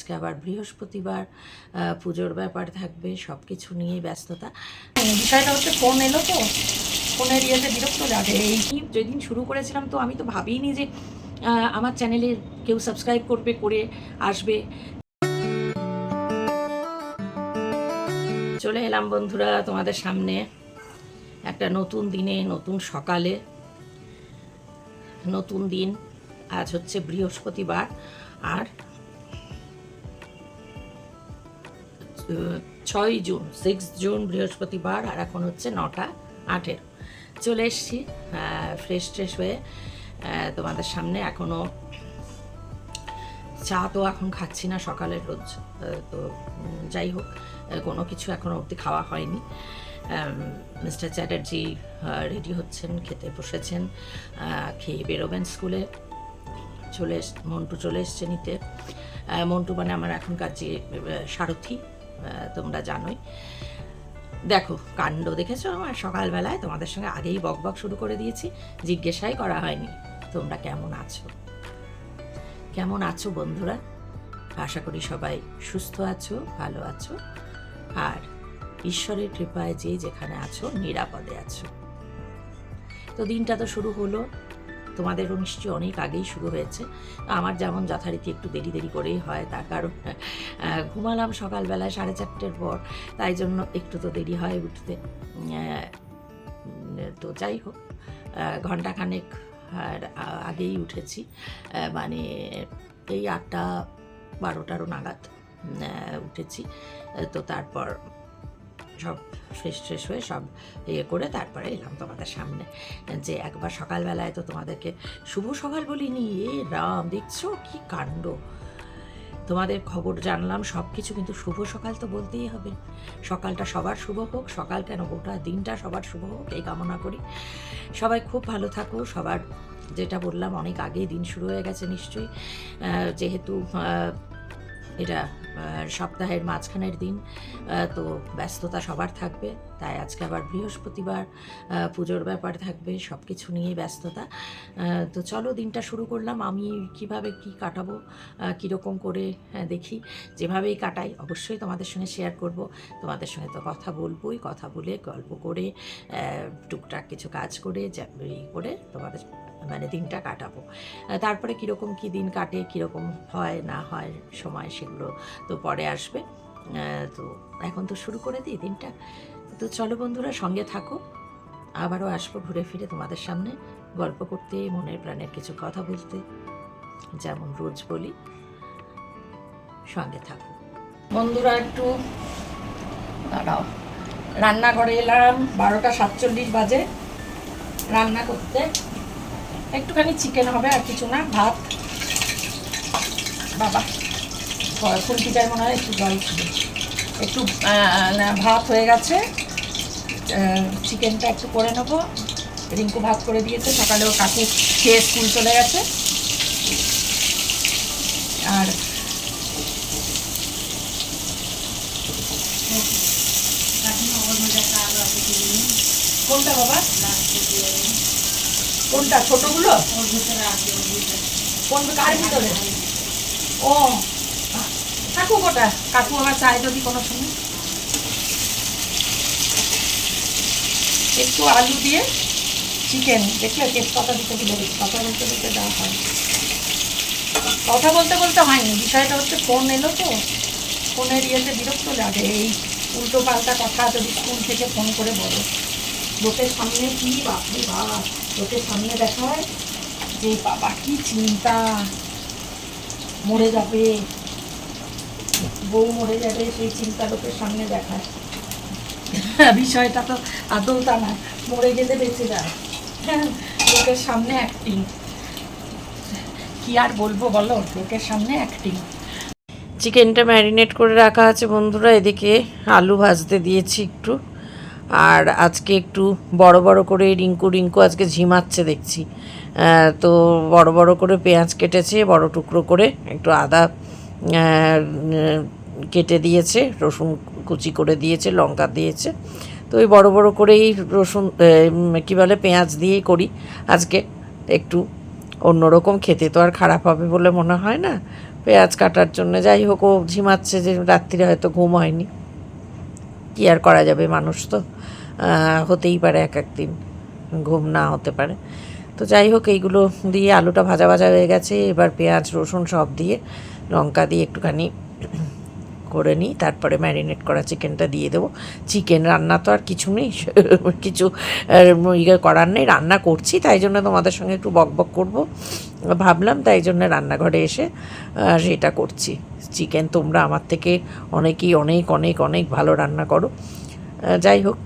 আজকে আবার বৃহস্পতিবার পুজোর ব্যাপার থাকবে সব কিছু নিয়েই ব্যস্ততা। বিষয়টা হচ্ছে ফোন এলো তো, ফোনের ইয়েতে বিরক্ত লাগে। এই যেদিন শুরু করেছিলাম তো আমি তো ভাবিনি যে আমার চ্যানেলে কেউ সাবস্ক্রাইব করবে, করে আসবে। চলে এলাম বন্ধুরা তোমাদের সামনে একটা নতুন দিনে, নতুন সকালে। নতুন দিন, আজ হচ্ছে বৃহস্পতিবার, আর ছয় জুন সিক্স জুন, বৃহস্পতিবার আর এখন হচ্ছে নটা আটের চলে এসছি ফ্রেশ ট্রেশ হয়ে তোমাদের সামনে। এখনও চা তো এখন খাচ্ছি না সকালের রোজ তো যাই হোক কোনো কিছু এখনও অবধি খাওয়া হয়নি। মিস্টার চ্যাটার্জি রেডি হচ্ছেন, খেতে বসেছেন খেয়ে বেরোবেন স্কুলে চলে মন্টু চলে এসছে নিতে। মন্টু মানে আমার এখনকার যে সারথি তোমরা জানোই। দেখো, কাণ্ড দেখেছ? আমার সকালবেলায় তোমাদের সঙ্গে আগেই বক বক শুরু করে দিয়েছি। জিজ্ঞাসাই করা হয়নি তোমরা কেমন আছো? কেমন আছো বন্ধুরা? আশা করি সবাই সুস্থ আছো, ভালো আছো। আর ঈশ্বরের কৃপায় যে যেখানে আছো, নিরাপদে আছো। তো দিনটা তো শুরু হলো। তোমাদেরও নিশ্চয়ই অনেক আগেই শুরু হয়েছে। আমার যেমন যথারীতি একটু দেরি দেরি করেই হয়, তার কারণ ঘুমালাম সকালবেলায় সাড়ে চারটের পর, তাই জন্য একটু তো দেরি হয় উঠতে। তো যাই হোক ঘন্টাখানেক আগেই উঠেছি মানে এই আটটা বারোটারও নাগাদ উঠেছি। তো তারপর সব ফ্রেশ ফ্রেশ হয়ে সব ইয়ে করে তারপরে এলাম তোমাদের সামনে। যে একবার সকালবেলায় তো তোমাদেরকে শুভ সকাল বলিনি। এ রাম, দেখছ কি কাণ্ড? তোমাদের খবর জানলাম সব কিছু কিন্তু শুভ সকাল তো বলতেই হবে। সকালটা সবার শুভ হোক, সকাল কেন গোটা দিনটা সবার শুভ হোক, এই কামনা করি। সবাই খুব ভালো থাকো, সবার যেটা বললাম অনেক আগেই দিন শুরু হয়ে গেছে নিশ্চয়ই। যেহেতু এটা সপ্তাহের মাঝখানের দিন তো ব্যস্ততা সবার থাকবে তাই আজকে আবার বৃহস্পতিবার পুজোর ব্যাপার থাকবে সব কিছু নিয়েই ব্যস্ততা তো চলো দিনটা শুরু করলাম আমি কীভাবে কি কাটাবো কীরকম করে হ্যাঁ, দেখি। যেভাবেই কাটাই অবশ্যই তোমাদের সঙ্গে শেয়ার করব তোমাদের সঙ্গে তো কথা বলবোই কথা বলে গল্প করে টুকটাক কিছু কাজ করে এই করে তোমাদের মানে দিনটা কাটাবো। তারপরে কীরকম কী দিন কাটে কীরকম হয় না হয় সময় সেগুলো তো পরে আসবে। তো এখন তো শুরু করে দিই দিনটা। তো চলো বন্ধুরা, সঙ্গে থাকো। আবারও আসব ঘুরে ফিরে তোমাদের সামনে গল্প করতে, মনের প্রাণের কিছু কথা বলতে, যেমন রোজ বলি। সঙ্গে থাকো। বন্ধুরা, একটু দাঁড়াও। রান্নাঘরে এলাম, বারোটা সাতচল্লিশ বাজে। রান্না করতে একটুখানি চিকেন হবে আর কিছু না, ভাত। বাবা। ফুলকিটার মনে হয় একটু জল ছিল। একটু ভাত হয়ে গেছে। চিকেনটা একটু করে নেব। রিঙ্কু ভাত করে দিয়েছে, সকালে ও কাকু খেয়ে স্কুল চলে গেছে। আর কোনটা বাবা? কোনটা, ছোটগুলো? কোন, কার ভিতরে? ও কাকু কোটা কাকু আমার চাই যদি কোনো সময়। একটু আলু দিয়ে চিকেন দেখলে তেজপাতা দিতে গেছি কথা বলতে বলতে দেওয়া হয়। কথা বলতে বলতে হয়নি, বিষয়টা হচ্ছে ফোন এলো তো। ফোনের ইয়েতে বিরক্ত লাগে। এই উল্টো পাল্টা কথা যদি স্কুল থেকে ফোন করে বলো। লোকের সামনে কি বাপরে বাপ। লোকের সামনে দেখা হয় যে বাবা কি চিন্তা। মরে যাবে। বউ মরে যাবে সেই চিন্তা লোকের সামনে দেখায়। বিষয়টা তো আদৌ তা না। মরে গেলে বেঁচে যায়। হ্যাঁ, লোকের সামনে অ্যাক্টিং কি আর বলব বলো লোকের সামনে অ্যাক্টিং চিকেনটা ম্যারিনেট করে রাখা আছে বন্ধুরা এদিকে আলু ভাজতে দিয়েছি একটু। আর আজকে একটু বড় বড় করে রিঙ্কু রিঙ্কু আজকে ঝিমাচ্ছে দেখছি। তো বড় বড় করে পেঁয়াজ কেটেছে বড় টুকরো করে একটু আদা কেটে দিয়েছে, রসুন কুচি করে দিয়েছে, লঙ্কা দিয়েছে। তো ওই বড়ো বড়ো করেই রসুন কী বলে, পেঁয়াজ দিয়েই করি। আজকে একটু অন্যরকম খেতে তো আর খারাপ হবে বলে মনে হয় না। পেঁয়াজ কাটার জন্য যাই হোক, ও ঝিমাচ্ছে যে রাত্রিরে হয়তো ঘুম হয়নি। কী আর করা যাবে, মানুষ তো হতেই পারে এক একদিন ঘুম না হতে পারে। তো যাই হোক, এইগুলো দিয়ে আলুটা ভাজা ভাজা হয়ে গেছে। এবার পেঁয়াজ, রসুন সব দিয়ে লঙ্কা দিয়ে একটুখানি করে নিই, তারপরে ম্যারিনেট করা চিকেনটা দিয়ে দেবো। চিকেন রান্না তো আর কিছু নেই, কিছু ইয়ে করার নেই, রান্না করছি, তাই জন্য তোমাদের সঙ্গে একটু বক বক করব। ভাবলাম তাই জন্য রান্নাঘরে এসে সেটা করছি। চিকেন তোমরা আমার থেকে অনেকেই অনেক অনেক অনেক ভালো রান্না করো। যাই হোক,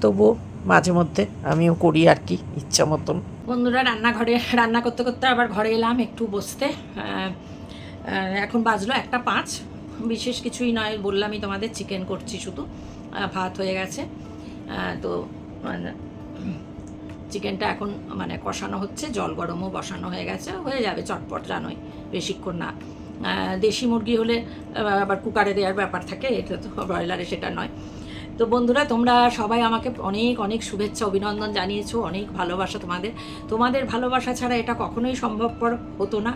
তবুও মাঝে মধ্যে আমিও করি আর কি, ইচ্ছা মতন। বন্ধুরা, রান্নাঘরে, রান্না করতে করতে আবার ঘরে এলাম একটু বসতে। এখন বাজলো একটা পাঁচ। বিশেষ কিছুই নয় বললামই তোমাদের চিকেন করছি শুধু। ভাত হয়ে গেছে। তো মানে, চিকেনটা এখন মানে কষানো হচ্ছে জল গরমও বসানো হয়ে গেছে। হয়ে যাবে চটপট জানোই বেশিক্ষণ না। দেশি মুরগি হলে আবার কুকারে দেওয়ার ব্যাপার থাকে এটা তো ব্রয়লারে সেটা নয়। তো বন্ধুরা তোমরা সবাই আমাকে অনেক অনেক শুভেচ্ছা অভিনন্দন জানিয়েছো অনেক ভালোবাসা তোমাদের। তোমাদের ভালোবাসা ছাড়া এটা কখনোই সম্ভবপর হতো না।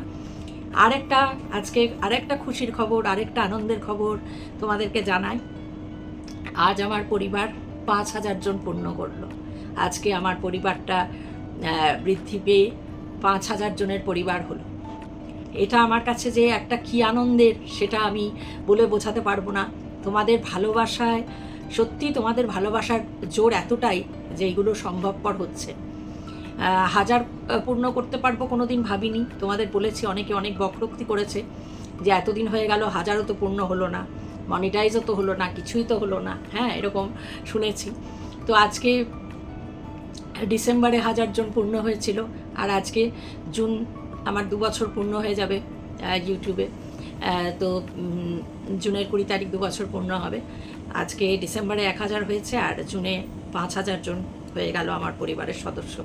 আরেকটা, আজকে আরেকটা খুশির খবর, আরেকটা আনন্দের খবর তোমাদেরকে জানাই। আজ আমার পরিবার পাঁচ হাজার জন পূর্ণ করল। আজকে আমার পরিবারটা বৃদ্ধি পেয়ে পাঁচ হাজার জনের পরিবার হলো। এটা আমার কাছে যে একটা কি আনন্দের, সেটা আমি বলে বোঝাতে পারব না। তোমাদের ভালোবাসায়, সত্যি তোমাদের ভালোবাসার জোর এতটাই যে এগুলো সম্ভবপর হচ্ছে। হাজার পূর্ণ করতে পারব কোনো দিন ভাবিনি। তোমাদের বলেছি, অনেকে অনেক বক্রোক্তি করেছে যে এতদিন হয়ে গেল, হাজারও তো পূর্ণ হলো না মনিটাইজও তো হলো না, কিছুই তো হলো না। হ্যাঁ এরকম শুনেছি। তো আজকে ডিসেম্বরে হাজার জন পূর্ণ হয়েছিল, আর আজকে জুন আমার দু বছর পূর্ণ হয়ে যাবে ইউটিউবে। তো জুনের কুড়ি তারিখ দু বছর পূর্ণ হবে। আজকে ডিসেম্বরে এক হাজার হয়েছে, আর জুনে পাঁচ হাজার জন হয়ে গেল আমার পরিবারের সদস্য।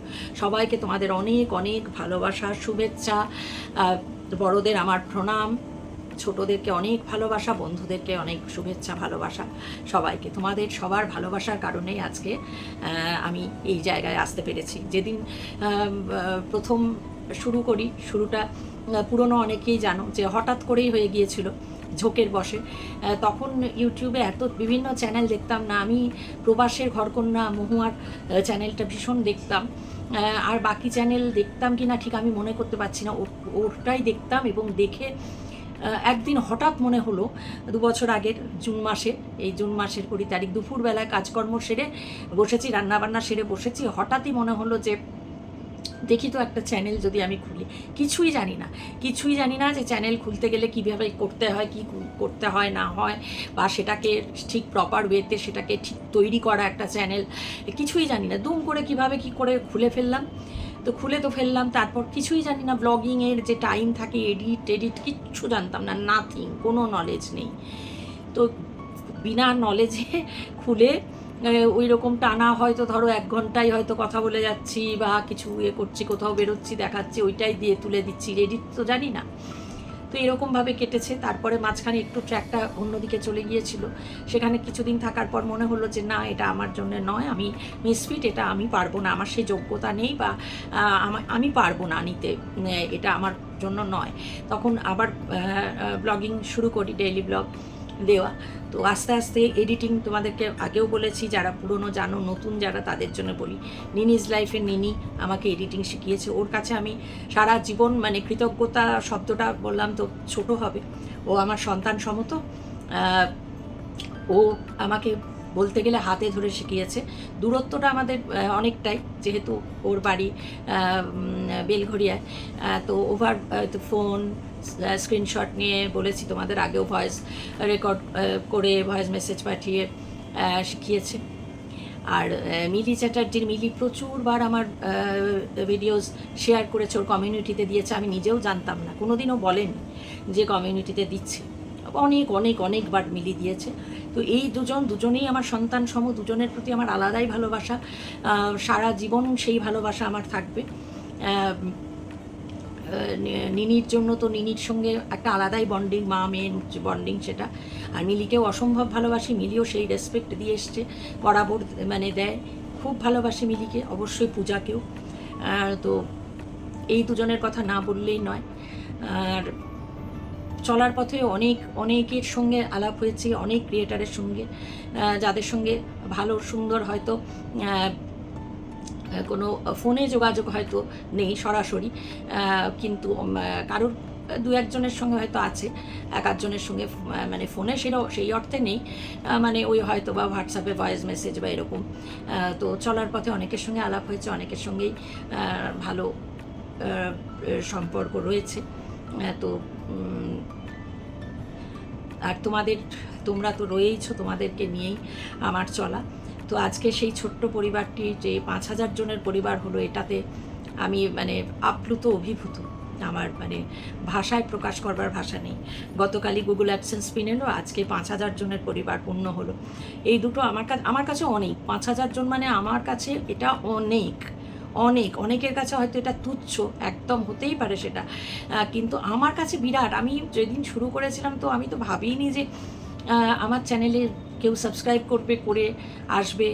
সবাইকে তোমাদের অনেক অনেক ভালোবাসা, শুভেচ্ছা। বড়দের আমার প্রণাম। ছোটদেরকে অনেক ভালোবাসা, বন্ধুদেরকে অনেক শুভেচ্ছা, ভালোবাসা সবাইকে। তোমাদের সবার ভালোবাসার কারণেই আজকে আমি এই জায়গায় আসতে পেরেছি। যেদিন প্রথম শুরু করি, শুরুটা পুরনো অনেকেই জানো যে হঠাৎ করেই হয়ে গিয়েছিল। ঝোঁকের বসে তখন ইউটিউবে এত বিভিন্ন চ্যানেল দেখতাম না, আমি প্রবাসের ঘরকন্যা মহুয়ার চ্যানেলটা ভীষণ দেখতাম। আর বাকি চ্যানেল দেখতাম কি না ঠিক আমি মনে করতে পারছি না। ওর- ওটাই দেখতাম এবং দেখে একদিন হঠাৎ মনে হলো, দু বছর আগের জুন মাসে, এই জুন মাসের কুড়ি তারিখ দুপুরবেলায় কাজকর্ম সেরে বসেছি, রান্নাবান্না সেরে বসেছি, হঠাৎই মনে হলো যে দেখি তো একটা চ্যানেল যদি আমি খুলি। কিছুই জানি না। কিছুই জানি না যে চ্যানেল খুলতে গেলে কীভাবে করতে হয়, কি করতে হয়, না হয়, বা সেটাকে ঠিক প্রপার ওয়েতে সেটাকে ঠিক তৈরি করা একটা চ্যানেল কিছুই জানি না। দুম করে কীভাবে কি করে খুলে ফেললাম? তো খুলে তো ফেললাম, তারপর কিছুই জানি না। ব্লগিংয়ের যে টাইম থাকে এডিট এডিট কিচ্ছু জানতাম না। নাথিং কোনো নলেজ নেই। তো বিনা নলেজে খুলে ওই রকম টানা হয়তো ধরো এক ঘন্টায় হয়তো কথা বলে যাচ্ছি বা কিছু ইয়ে করছি, কোথাও বেরোচ্ছি, দেখাচ্ছি, ওইটাই দিয়ে তুলে দিচ্ছি এডিট তো জানি না। তো এরকমভাবে কেটেছে, তারপরে মাঝখানে একটু ট্র্যাকটা অন্যদিকে চলে গিয়েছিল। সেখানে কিছুদিন থাকার পর মনে হলো যে, না, এটা আমার জন্য নয়, আমি মিসফিট এটা আমি পারব না, আমার সেই যোগ্যতা নেই বা আমি পারব না নিতে এটা আমার জন্য নয়। তখন আবার ব্লগিং শুরু করি ডেইলি ব্লগ দেওয়া। তো আস্তে আস্তে এডিটিং তোমাদেরকে আগেও বলেছি, যারা পুরনো জানো, নতুন যারা তাদের জন্য বলি। নিনিজ লাইফে নিনি আমাকে এডিটিং শিখিয়েছে। ওর কাছে আমি সারা জীবন মানে কৃতজ্ঞতা শব্দটা বললাম তো ছোট হবে। ও আমার সন্তান সমত। ও আমাকে বলতে গেলে হাতে ধরে শিখিয়েছে। দূরত্বটা আমাদের অনেকটাই, যেহেতু ওর বাড়ি বেলঘরিয়ায় তো ওভার ফোন স্ক্রিনশট নিয়ে বলেছি তোমাদের, আগেও ভয়েস রেকর্ড করে ভয়েস মেসেজ পাঠিয়ে শিখিয়েছে। আর মিলি চ্যাটার্জির, মিলি প্রচুরবার আমার ভিডিওস শেয়ার করেছে, ওর কমিউনিটিতে দিয়েছে, আমি নিজেও জানতাম না। কোনোদিনও বলেনি যে কমিউনিটিতে দিচ্ছে। অনেক অনেক, অনেকবার মিলি দিয়েছে। তো এই দুজন, দুজনেই আমার সন্তান সম, দুজনের প্রতি আমার আলাদাই ভালোবাসা। সারা জীবন সেই ভালোবাসা আমার থাকবে। নিনির জন্য তো নিনির সঙ্গে একটা আলাদাই বন্ডিং মা মেয়ের বন্ডিং সেটা। আর মিলিকেও অসম্ভব ভালোবাসি, মিলিও সেই রেসপেক্ট দিয়ে এসছে বরাবর মানে দেয়। খুব ভালোবাসি মিলিকে, অবশ্যই পূজাকেও। তো এই দুজনের কথা না বললেই নয়। আর চলার পথে অনেক, অনেকের সঙ্গে আলাপ হয়েছে, অনেক ক্রিয়েটারের সঙ্গে যাদের সঙ্গে ভালো, সুন্দর হয়তো কোনো ফোনে যোগাযোগ হয়তো নেই সরাসরি কিন্তু কারোর দু একজনের সঙ্গে হয়তো আছে, এক আধজনের সঙ্গে মানে ফোনে সেটাও সেই অর্থে নেই মানে ওই হয়তো বা হোয়াটসঅ্যাপে ভয়েস মেসেজ বা এরকম তো চলার পথে অনেকের সঙ্গে আলাপ হয়েছে, অনেকের সঙ্গেই ভালো সম্পর্ক রয়েছে তো আর তোমাদের, তোমরা তো রয়েইছো তোমাদেরকে নিয়েই আমার চলা। তো আজকে সেই ছোট্ট পরিবারটি যে পাঁচ হাজার জনের পরিবার হলো, এটাতে আমি মানে আপ্লুত অভিভূত। আমার মানে ভাষায় প্রকাশ করবার ভাষা নেই। গতকালই গুগল অ্যাডসেন্স পিন এলো, আজকে পাঁচ হাজার জনের পরিবার পূর্ণ হলো। এই দুটো আমার কাছে আমার কাছে অনেক। পাঁচ হাজার জন মানে আমার কাছে এটা অনেক। অনেক, অনেকের কাছে হয়তো এটা তুচ্ছ, একদম হতেই পারে সেটা। কিন্তু আমার কাছে বিরাট, আমি যেদিন শুরু করেছিলাম তো আমি তো ভাবিনি যে আমার চ্যানেলে কেউ সাবস্ক্রাইব করবে, করে আসবে।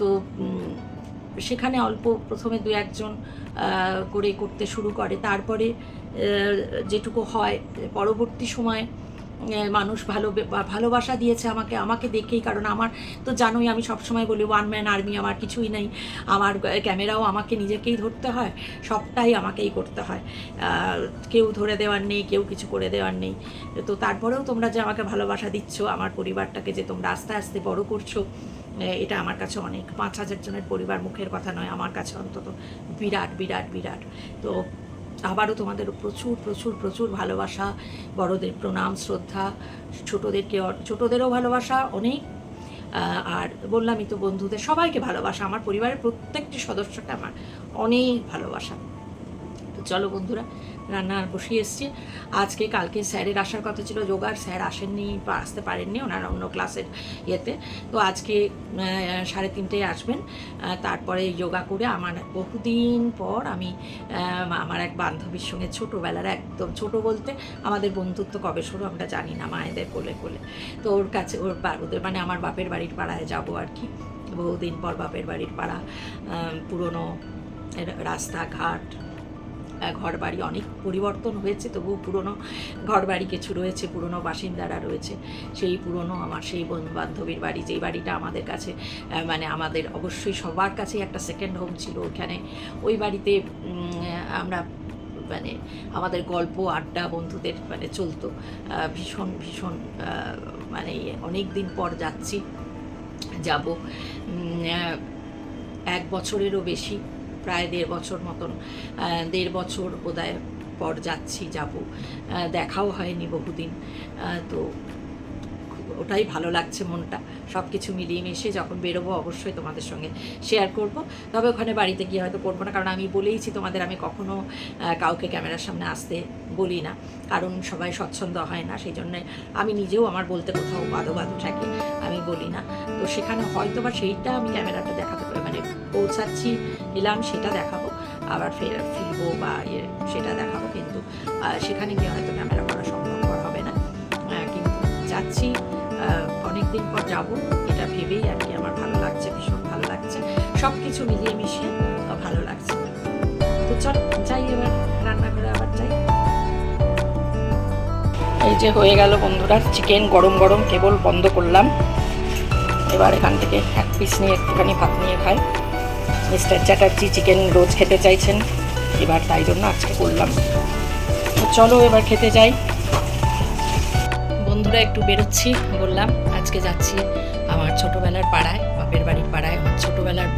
তো সেখানে অল্প প্রথমে দু একজন করে করতে শুরু করে। তারপরে যেটুকু হয়, পরবর্তী সময়ে মানুষ ভালো ভালোবাসা দিয়েছে আমাকে আমাকে দেখেই, কারণ আমার তো জানোই আমি সবসময় বলি ওয়ান ম্যান আর্মি আমার কিছুই নেই। আমার ক্যামেরাও আমাকে নিজেকেই ধরতে হয়, সবটাই আমাকেই করতে হয়। কেউ ধরে দেওয়ার নেই, কেউ কিছু করে দেওয়ার নেই। তো তারপরেও তোমরা যে আমাকে ভালোবাসা দিচ্ছ, আমার পরিবারটাকে যে তোমরা আস্তে আস্তে বড় করছ এটা আমার কাছে অনেক, পাঁচ হাজার জনের পরিবার মুখের কথা নয়, আমার কাছে অন্তত বিরাট বিরাট বিরাট। তো আবারও তোমাদের প্রচুর প্রচুর প্রচুর ভালোবাসা, বড়দের প্রণাম, শ্রদ্ধা, ছোটোদেরকে ছোটোদেরও ভালোবাসা অনেক। আর বললামই তো বন্ধুদের সবাইকে ভালোবাসা, আমার পরিবারের প্রত্যেকটি সদস্যকে আমার অনেক ভালোবাসা। তো চলো বন্ধুরা রান্না বসিয়ে এসছি। আজকে কালকে স্যারের আসার কথা ছিল যোগার স্যার আসেননি বা আসতে পারেননি, ওনার অন্য ক্লাসের ইয়েতে। তো আজকে সাড়ে তিনটেয় আসবেন। তারপরে যোগা করে আমার বহুদিন পর আমি আমার এক বান্ধবীর সঙ্গে ছোটোবেলার একদম ছোট বলতে আমাদের বন্ধুত্ব কবে শুরু আমরা জানি না, মায়েদের কোলে কোলে। তো ওর কাছে, ওর ওদের মানে আমার বাপের বাড়ির পাড়ায় যাব আর কি। বহুদিন পর বাপের বাড়ির পাড়া পুরনো রাস্তাঘাট ঘর বাড়ি অনেক পরিবর্তন হয়েছে তবু পুরনো ঘর বাড়ি কিছু রয়েছে, পুরনো বাসিন্দারা রয়েছে। সেই পুরনো আমার সেই বন্ধু বান্ধবীর বাড়ি, যেই বাড়িটা আমাদের কাছে মানে আমাদের অবশ্যই সবার কাছেই একটা সেকেন্ড হোম ছিল ওখানে ওই বাড়িতে আমরা মানে আমাদের গল্প, আড্ডা বন্ধুদের মানে চলতো। ভীষণ ভীষণ মানে অনেক দিন পর যাচ্ছি, যাব। এক বছরেরও বেশি। প্রায় দেড় বছর মতন দেড় বছর বোধহয় পর যাচ্ছি, যাব। দেখাও হয়নি বহুদিন। তো ওটাই ভালো লাগছে মনটা। সব কিছু মিলিয়ে মিশিয়ে যখন বেরোবো অবশ্যই তোমাদের সঙ্গে শেয়ার করব। তবে ওখানে বাড়িতে গিয়ে হয়তো করব না, কারণ আমি বলেইছি তোমাদের আমি কখনো কাউকে ক্যামেরার সামনে আসতে বলি না। কারণ সবাই স্বচ্ছন্দ হয় না, সেই জন্যে আমি নিজেও আমার বলতে কোথাও বাধো বাধো থাকে, আমি বলি না। তো সেখানে হয়তো বা সেইটা আমি ক্যামেরাটা দেখাতে পারি। পৌঁছাচ্ছি এলাম সেটা দেখাবো। আবার ফের ফিরবো বা ইয়ে সেটা দেখাবো কিন্তু সেখানে গিয়ে হয়তো ক্যামেরা করা সম্ভবপর হবে না। কিন্তু যাচ্ছি অনেক দিন পর যাব, এটা ভেবেই আর কি আমার ভালো লাগছে, ভীষণ ভালো লাগছে। সব কিছু মিলিয়ে মিশিয়ে ভালো লাগছে। তো চল, যাই এবার, রান্নাঘরে আবার যাই। এই যে হয়ে গেল বন্ধুরা, চিকেন গরম গরম, কেবল বন্ধ করলাম। এবার এখান থেকে এক পিস নিয়ে একটুখানি ভাত নিয়ে খাই। মিস্টার চ্যাটার্জি চিকেন রোজ খেতে চাইছেন। এবার তাই জন্য আজকে করলাম তো চলো এবার খেতে যাই। বন্ধুরা একটু বেরোচ্ছি, বললাম, আজকে যাচ্ছি আমার ছোটোবেলার পাড়ায়, বাপের বাড়ির পাড়ায়, আমার ছোটোবেলার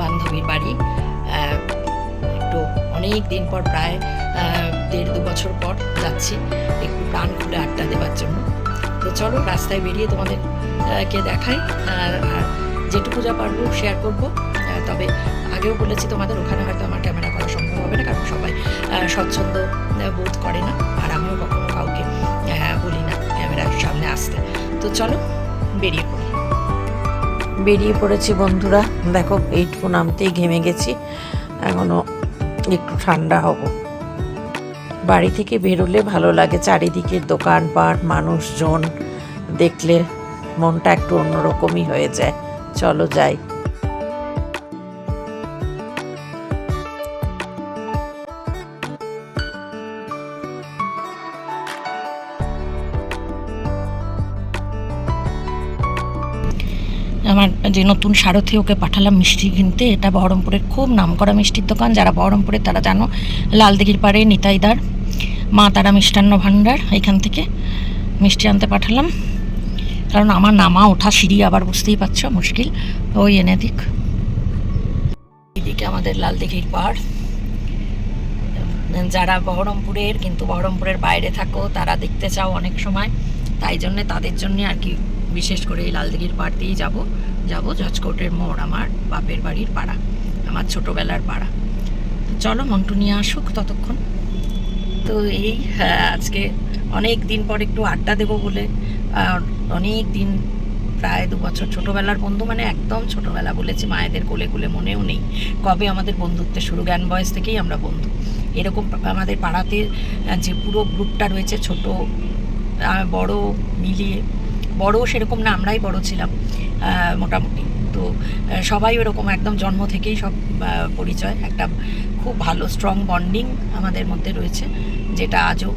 বান্ধবীর বাড়ি। একটু অনেক দিন পর, প্রায় দেড় দু বছর পর যাচ্ছি, একটু প্রাণ খুলে আড্ডা দেওয়ার জন্য। তো চলো, রাস্তায় বেরিয়ে তোমাদেরকে দেখাই, আর যেটুকু যা পারব শেয়ার করব। তবে আগেও বলেছি তোমাদের, ওখানে হয়তো আমার ক্যামেরা করা সম্ভব হবে না, কারণ সবাই স্বচ্ছন্দ বোধ করে না, আর আমিও কখনো কাউকে বলি না ক্যামেরার সামনে আসতে। তো চলো, বেরিয়ে পড়ি। বেরিয়ে পড়েছি বন্ধুরা, দেখো এইটুকু নামতেই ঘেমে গেছি, এখনও একটু ঠান্ডা হব। বাড়ি থেকে বেরোলে ভালো লাগে চারিদিকের দোকানপাট, মানুষজন, দেখলে মনটা একটু অন্যরকমই হয়ে যায়। চলো যাই। যে নতুন সারথি ওকে পাঠালাম মিষ্টি কিনতে, এটা বহরমপুরের খুব নামকরা মিষ্টির দোকান। যারা বহরমপুরে তারা জানো, লালদিঘির পাড়ে নিতাইদার, মা তারা মিষ্টান্ন ভাণ্ডার, এখান থেকে মিষ্টি আনতে পাঠালাম। কারণ আমার নামা ওঠা সিঁড়ি আবার বুঝতেই পারছ, মুশকিল। ওই এনে দিক। এদিকে আমাদের লালদিঘির পাড়। যারা বহরমপুরের, কিন্তু বহরমপুরের বাইরে থাকো, তারা দেখতে চাও অনেক সময়। তাই জন্যে তাদের জন্যে আর কি বিশেষ করে এই লালদিঘির পাড় দিয়েই যাব। যাব জজকোটের মোড় আমার বাপের বাড়ির পাড়া আমার ছোটোবেলার পাড়া। চলো মন্টু নিয়ে আসুক ততক্ষণ। তো এই হ্যাঁ, আজকে অনেক দিন পর একটু আড্ডা দেবো বলে অনেক দিন প্রায় দু বছর ছোটোবেলার বন্ধু মানে একদম ছোটোবেলা বলেছি মায়েদের কোলে কোলে মনেও নেই কবে আমাদের বন্ধুত্বের শুরু জ্ঞান বয়স থেকেই আমরা বন্ধু। এরকম আমাদের পাড়াতে যে পুরো গ্রুপটা রয়েছে ছোট বড় মিলিয়ে বড় সেরকম না, আমরাই বড় ছিলাম মোটামুটি। তো সবাই ওরকম একদম জন্ম থেকেই সব পরিচয়। একটা খুব ভালো স্ট্রং বন্ডিং আমাদের মধ্যে রয়েছে, যেটা আজও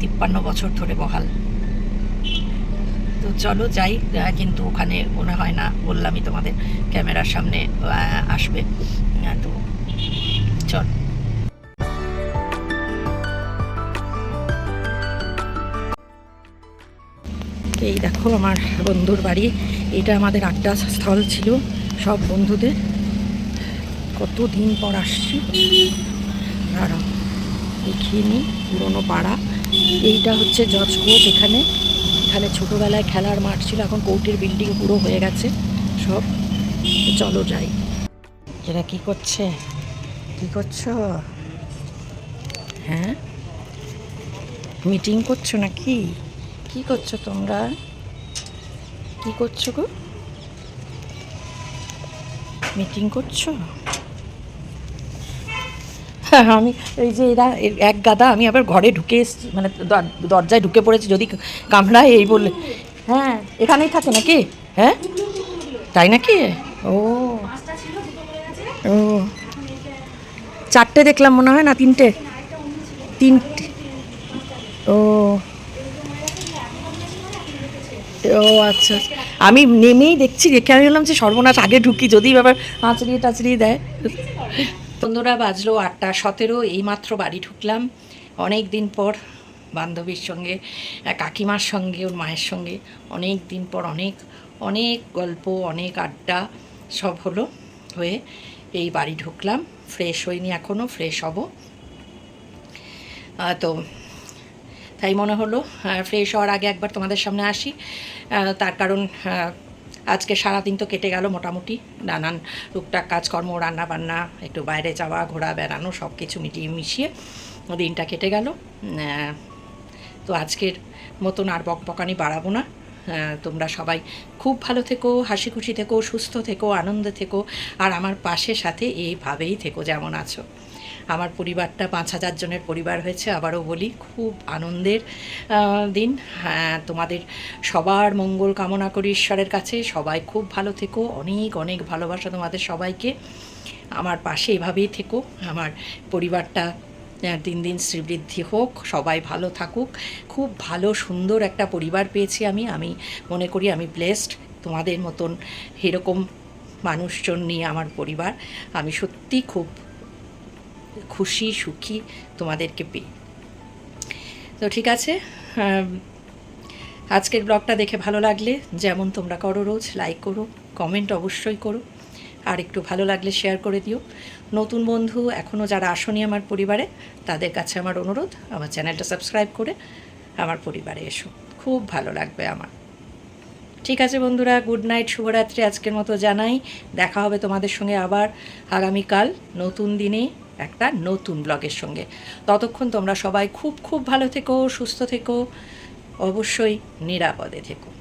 তিপ্পান্ন বছর ধরে বহাল। তো চলো যাই কিন্তু ওখানে মনে হয় না, বললামই তোমাদের, ক্যামেরার সামনে আসবে। তো, চল। এই দেখো আমার বন্ধুর বাড়ি। এটা আমাদের আড্ডা স্থল ছিল সব বন্ধুদের। কত দিন পর আসছি? দাঁড়াও, দেখিয়ে নিই পুরোনো পাড়া। এইটা হচ্ছে জজ কোর্ট এখানে। এখানে ছোটোবেলায় খেলার মাঠ ছিল, এখন কোর্টের বিল্ডিং পুরো হয়ে গেছে সব। চলো যাই। এরা কি করছে? কি করছ? হ্যাঁ? মিটিং করছ নাকি? কি করছ তোমরা? কি করছ গো? মিটিং করছ? হ্যাঁ আমি এই যে এরা এক গাদা, আমি আবার ঘরে ঢুকে এসেছি। মানে দর- দরজায় ঢুকে পড়েছি, যদি কামড়ায় এই বললে হ্যাঁ এখানেই থাকে নাকি? হ্যাঁ? তাই নাকি? ও। ও। চারটে দেখলাম মনে হয় না, তিনটে? তিনটে। ও। ও আচ্ছা। আমি নেমেই দেখছি দেখে আমি বললাম যে সর্বনাশ, আগে ঢুকি যদি ব্যাপার আঁচড়িয়ে টাচড়িয়ে দেয়। বন্ধুরা বাজলো আটটা সতেরো, এইমাত্র বাড়ি ঢুকলাম। অনেক দিন পর বান্ধবীর সঙ্গে কাকিমার সঙ্গে, ওর মায়ের সঙ্গে, অনেক দিন পর অনেক অনেক গল্প, অনেক আড্ডা সব হলো হয়ে এই বাড়ি ঢুকলাম। ফ্রেশ হইনি এখনও ফ্রেশ হব। তো তাই মনে হলো ফ্রেশ হওয়ার আগে একবার তোমাদের সামনে আসি। তার কারণ আজকে সারাদিন তো কেটে গেল মোটামুটি। নানান টুকটাক কাজকর্ম রান্না বান্না একটু বাইরে যাওয়া, ঘোরা, বেড়ানো সব কিছু মিটিয়ে মিশিয়ে দিনটা কেটে গেল। তো আজকের মতন আর বকবকানি বাড়াবো না। তোমরা সবাই খুব ভালো থেকো, হাসি খুশি থেকো, সুস্থ থেকো, আনন্দে থেকো, আর আমার পাশে সাথে এইভাবেই থেকো যেমন আছো। আমার পরিবারটা পাঁচ হাজার জনের পরিবার হয়েছে, আবারও বলি, খুব আনন্দের দিন। হ্যাঁ তোমাদের সবার মঙ্গল কামনা করি ঈশ্বরের কাছে। সবাই খুব ভালো থেকো। অনেক অনেক ভালোবাসা তোমাদের সবাইকে। আমার পাশে এভাবেই থেকো। আমার পরিবারটা দিন দিন শ্রীবৃদ্ধি হোক, সবাই ভালো থাকুক। খুব ভালো, সুন্দর একটা পরিবার পেয়েছি আমি। আমি মনে করি আমি ব্লেসড তোমাদের মতন এরকম মানুষজন নিয়ে আমার পরিবার। আমি সত্যি খুব খুশি, সুখী তোমাদেরকে পেয়ে। তো ঠিক আছে আজকের ব্লগটা দেখে ভালো লাগলে যেমন তোমরা করো রোজ লাইক করো কমেন্ট অবশ্যই করো। আর একটু ভালো লাগলে শেয়ার করে দিও। নতুন বন্ধু এখনও যারা আসনি আমার পরিবারে, তাদের কাছে আমার অনুরোধ, আমার চ্যানেলটা সাবস্ক্রাইব করে আমার পরিবারে এসো। খুব ভালো লাগবে আমার। ঠিক আছে বন্ধুরা গুড নাইট শুভরাত্রি আজকের মতো জানাই। দেখা হবে তোমাদের সঙ্গে আবার আগামীকাল, নতুন দিনে। একটা নতুন ব্লগের সঙ্গে। ততক্ষণ তোমরা সবাই খুব খুব ভালো থেকো, সুস্থ থেকো, অবশ্যই নিরাপদে থেকো।